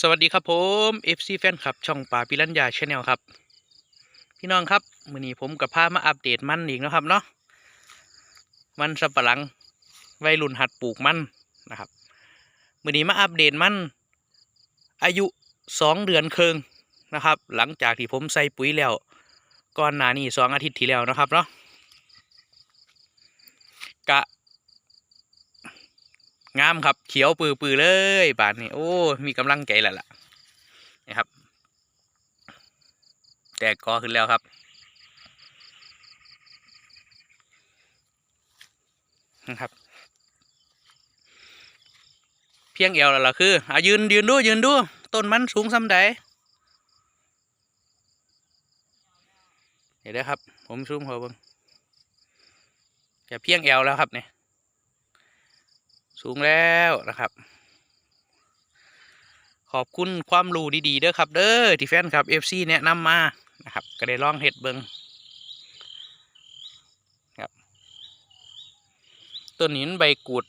สวัสดีครับผม FC แฟนคลับ ช่องป่าปิรัญญาชาแนลครับ พี่น้องครับมือนี้ผมกับพามาอัปเดตมันอีกนะครับเนาะมันสับปะหลังวัยรุ่นหัดปลูกมันนะครับมือนี้มาอัปเดตมันอายุสองเดือนครึ่งนะครับ หลังจากที่ผมใส่ปุ๋ยแล้วก่อนหน้านี้สองอาทิตย์ที่แล้วนะครับเนาะกะ งามครับ เขียวปือปือๆเลยบาทนี้โอ้ มีกำลังใจแล้วล่ะนี่ครับ แตกกอขึ้นแล้วครับ นะครับ เพียงเอวแล้วล่ะคืออะยืนยืนดูยืนดูต้นมันสูงซ้ำใดเห็นได้อครับ ผมซูมเขาเบิ่งแค่เพียงเอวแล้วครับเนี่ย สูงแล้วนะครับ ขอบคุณความรู้ดีๆเด้อครับ เด้อที่แฟนครับ FC แนะนำมานะครับ ก็ได้ลองเห็ดเบิงครับต้นนี้นใบกูด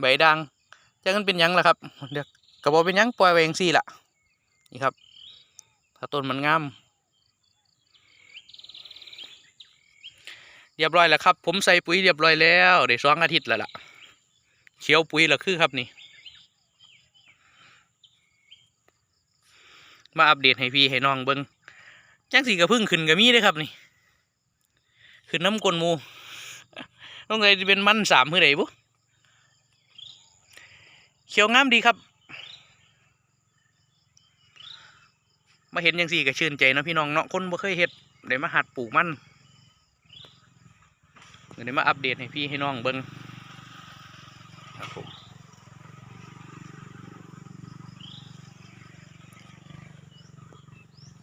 ใบด่างจังมันเป็นยังล่ะครับเดี๋ยวกระบอกเป็นยังปล่อยไว้เองสี่ละนี่ครับ ถ้าต้นมันงามเรียบร้อยแล้วครับ ผมใส่ปุ๋ยเรียบร้อยแล้วได้สองอาทิตย์แล้วล่ะ เขียวปุ๋ยละคือครับนี่ มาอัปเดตให้พี่ให้น้องเบิงจังสีกระพึ่งขึ้นกับมีเด้ครับนี่ ขึ้นน้ำกลมูต้องไงจะเป็นมันสามเมื่อไหร่บุเขียวงามดีครับ มาเห็นยังสี่ก็ชื่นใจนะพี่น้องเนาะคนบ่เคยเห็ดได้มาหัดปลูกมันเดี๋ยวมาอัปเดตให้พี่ให้น้องเบิงครับผม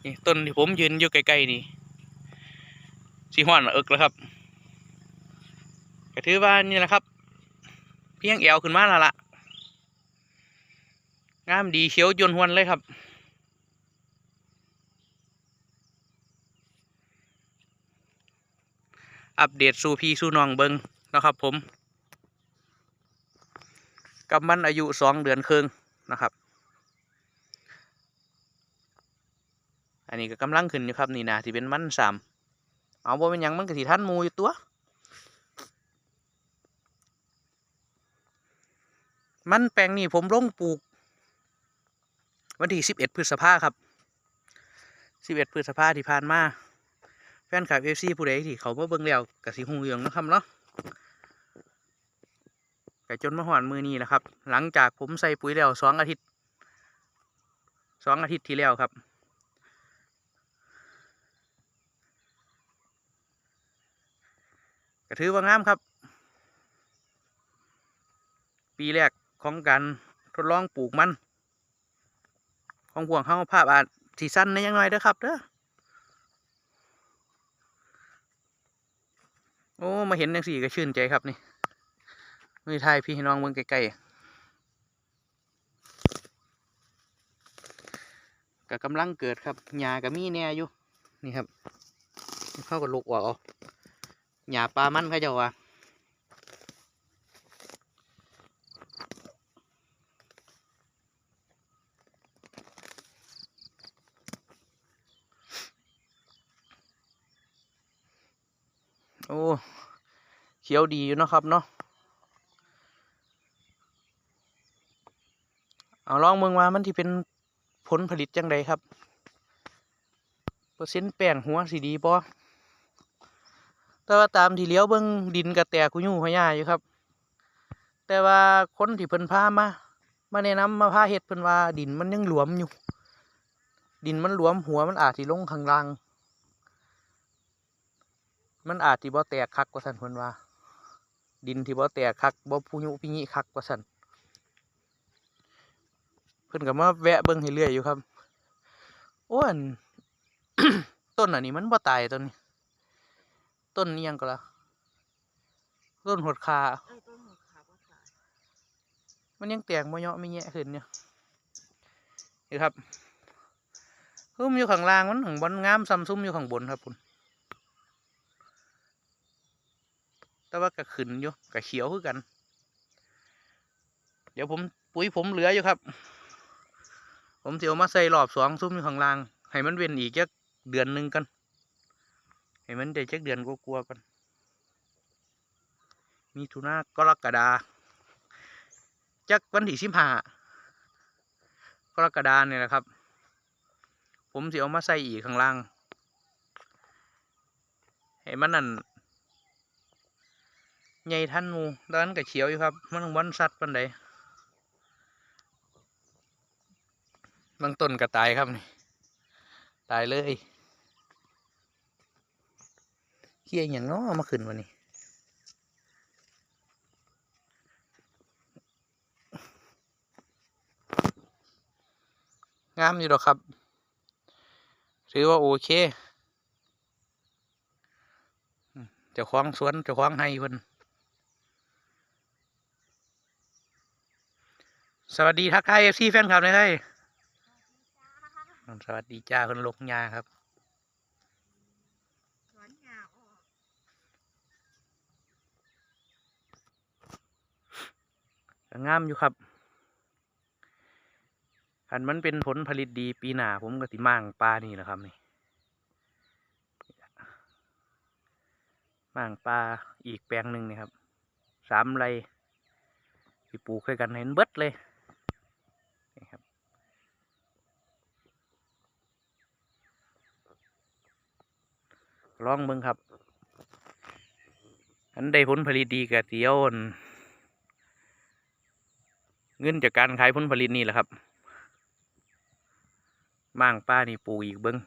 นี่ต้นที่ผมยืนอยู่ใกล้ๆนี่สีห้อนเอิกแล้วครับก็ถือว่านี่แหละครับ เพียงแอวขึ้นมาแล้วล่ะงามดีเขียวยนหวนเลยครับอัปเดตสู่พี่สู่น้องเบิงนะครับผมกับมันอายุสองเดือนครึ่งนะครับ อันนี้ก็กำลังขึ้นอยู่ครับนี่นะที่เป็นมันสามเอาบ่เป็นยังมันก็สิทันมูอยู่ตัว มันแปลงนี่ผมลงปลูก วันที่สิบเอ็ดพฤษภาครับสิบเอ็ดพฤษภาที่ผ่านมาแฟนคลับเอฟซีผู้ใดที่เขามาเบิ่งแล้วกับสิหงเหลืองนะครับเนาะก็จนมาหอนมือนี้แหละครับ หลังจากผมใส่ปุ๋ยแล้วสองอาทิตย์สองอาทิตย์ที่แล้วครับ ก็ถือว่างามครับ ปีแรกของการทดลองปลูกมัน ของพวกเขาภาพอาจสีสั้นในยังไงเด้อครับเด้อโอ้ มาเห็นยังสี่ก็ชื่นใจครับนี่มือไทยพี่น้องเมืองใกล้ๆก็กำลังเกิดครับหญ้าก็มีแน่อยู่ นี่ครับเข้ากับลูกออกเอา หญ้าปลามันเขาเจ้าว่าโอ้เขียวดีอยู่นะครับเนาะเอาลองเมืองว่ามันที่เป็นผลผลิตจังใดครับ เปอร์เซ็นต์แป้งหัวสีดีปอ แต่ว่าตามที่เลี้ยวเบิ้งดินกระแตกกุยู่พะยาอยู่ครับ แต่ว่าคนที่เพิ่นพามามาแนะนำมาพาเฮ็ดเพิ่นว่าดินมันยังหลวมอยู่ ดินมันหลวมหัวมันอาจสิลงข้างล่าง มันอาจสิบ่แตกคักกว่าซั่นเพิ่นว่า ดินที่บ่แตกคักบ่พุยุพิญิคักกว่าซั่นเพิ่นก็มาแวะเบิ่งให้เรื่อยอยู่ครับอ้อันต้นอันนี้มันบ่ตายต้นนี้ ต้นนี้ยังก็ละต้นหดคาเอ้ยต้นหัวขาบ่ตายมันยังแตกบ่เยาะไม่แยะขึ้นเนี่ยนี่ครับซุ่มอยู่ข้างล่างมันของบนงามซ้ำซุ่มอยู่ข้างบนครับคุณแต่ว่าก็ขึ้นอยู่ก็เขียวคือกัน เดี๋ยวผมปุ๋ยผมเหลืออยู่ครับ ผมสิเอามาใส่รอบสองซุ้มอยู่ข้างล่าง ให้มันเว้นอีกจักเดือนหนึ่งกัน ให้มันได้จักเดือนกลัวๆกันมีทุนากรกฎาจักวันที่สิบห้ากรกฎาเนี่ยแหละครับ ผมสิเอามาใส่อีกข้างล่างให้มันนั่นใหญ่ท่านหมูด้านกับเขียวอยู่ครับ มันวันสัตว์ปันใดบางต้นก็ตายครับนี่ ตายเลย เฮียอย่างน้อมาขึ้นวันนี้งามอยู่ดอกครับ ถือว่าโอเคอืมเจ้าของสวนเจ้าของให้เพิ่นสวัสดีทักทายเอฟซีแฟนคลับเลยครับสวัสดีจ้าคนลกยาครับ สวนยาออก ก็ งามอยู่ครับอันมันเป็นผลผลิตดีปีหนาผมก็สิมั่างปลานี่แหละครับนี่มั่างปลาอีกแปลงหนึ่งนี่ครับสามไรที่ปลูกด้วยกันเห็นเบิดเลยนี่ครับลองเบิ่งครับ อันได้ผลผลิตดีกะเตียวน เงินจากการขายผลผลิตนี่แหละครับมั่างป้านี่ปลูกอีกเบิ้ง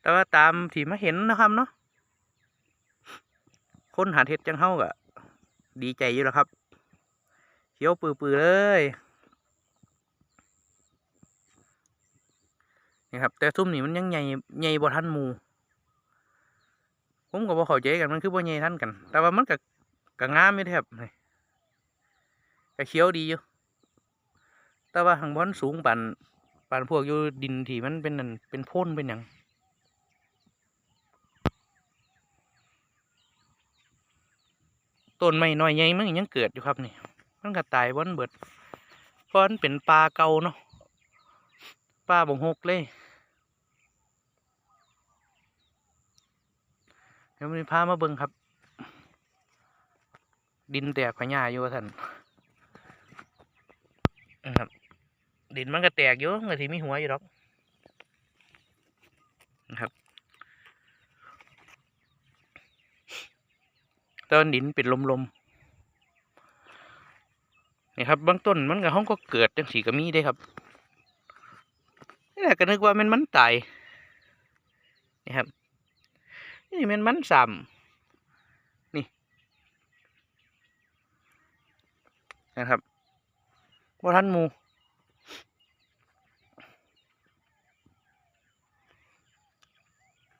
แต่ว่าตามที่มาเห็นนะครับเนาะคนหาเห็ดจังเฮาก็ดีใจอยู่แล้วครับเขียวปือๆเลยนี่ครับ แต่ซุ่มนี่มันยังใหญ่ใหญ่บ่ทันหมูผมก็บ่เข้าใจกันมันคือบ่ใหญ่ทันกัน แต่ว่ามันก็ก็งามอยู่เด้ครับนี่ ก็เขียวดีอยู่ แต่ว่าหังบ่ทันสูงปานปานพวกอยู่ดินที่มันเป็นนั่นเป็นพ่นเป็นหยังต้นไม้น้อยใหญ่มันก็ยังเกิดอยู่ครับนี่มันก็ตายบ่ทันเบิดเพราะมันเป็นป่าเก่าเนาะป่าบ่งหกเลยเดี๋ยวมีพามาเบิ่งครับ ดินแตกพญาอยู่ท่าน นะครับดินมันก็แตกอยู่มันก็สิมีหัวอยู่หรอกนะครับตอนดินเป็นลมๆนี่ครับบางต้นมันก็ห้องก็เกิดจังสีก็มีได้ครับนี่แหละก็นึกว่ามันมันตายนี่ครับ นี่มันมันซ้ำนี่นะครับ ว่าท่านหมู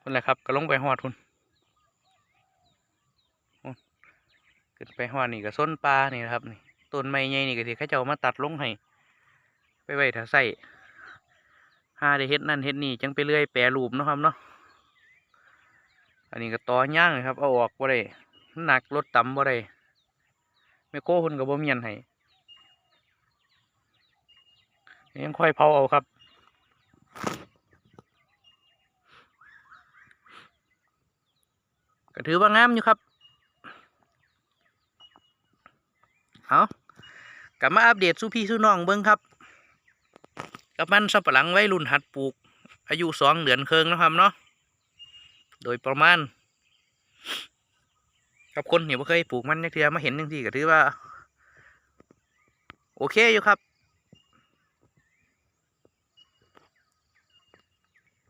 คนแหละครับก็ลงไปหอดคุณขึ้นไปหอดนี่ก็ส้นปลานี่ครับนี่ต้นไม้ใหญ่นี่ก็ที่เขาเจ้ามาตัดลงให้ไปไว้ถ้าใส่หาได้เฮ็ดนั่นเฮ็ดนี่จังไปเรื่อยแปรรูปนะครับเนาะอันนี้ก็ต่อย่างครับเอาออกบ่ได้หนักรถต่ำบ่ได้แม่โก้คนกับบ่เมียนให้ ยังค่อยเผาเอาครับก็ถือว่างามอยู่ครับ เอากลับมาอัปเดตสู้พี่สู้น้องเบิ้งครับ กับมันสับปะหลังไว้รุ่นหัดปลูก อายุสองเดือนเคิงนะครับเนาะ โดยประมาณ กับคนที่บ่เคยปลูกมันจักเทื่อมาเห็นจังซี่ก็ถือว่า โอเคอยู่ครับ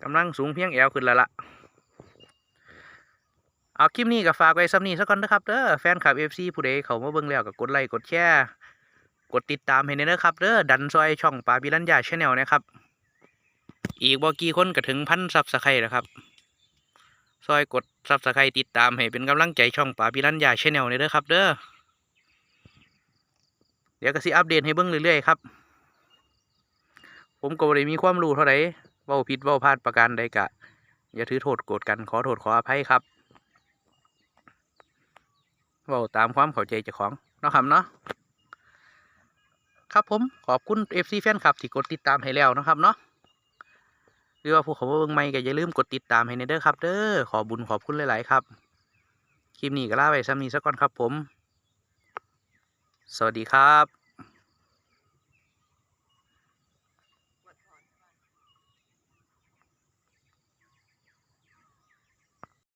กำลังสูงเพียงแอวขึ้นแล้วละเอาคลิปนี้ก็ฝากไว้ซ้ำนี้สักก่อนนะครับเด้อแฟนคลับ FC ผู้ใดเขามาเบิ่งแล้วก็กดไลค์กดแชร์กดติดตามให้แน่เด้อครับเด้อดันซอยช่องปาบิรัญญาชาแนลนะครับ อีกบ่กี่คนก็ถึงพันซับสไครต์แล้วครับ ซอยกดซับสไครต์ติดตามให้เป็นกำลังใจช่องป่าพิรัญญาชแนลเด้อครับ เด้อเดี๋ยวก็สิอัปเดตให้เบิ่งเรื่อยๆครับ ผมก็บ่ได้มีความรู้เท่าไหร่ เว้าผิดเว้าพลาดประการใดกะ อย่าถือโทษโกรธกันขอโทษขออภัยครับเว้าตามความเข้าใจเจ้าของเนาะครับเนาะครับผมขอบคุณ FC แฟนคลับที่กดติดตามให้แล้วนะครับเนาะหรือว่าผู้เขามาเบิ่งใหม่ก็อย่าลืมกดติดตามให้ในเด้อครับเด้อขอบุญขอบคุณหลาย ๆ ครับ คลิปนี้ก็ลาไปซ้ำนี้ซะก่อนครับผม สวัสดีครับ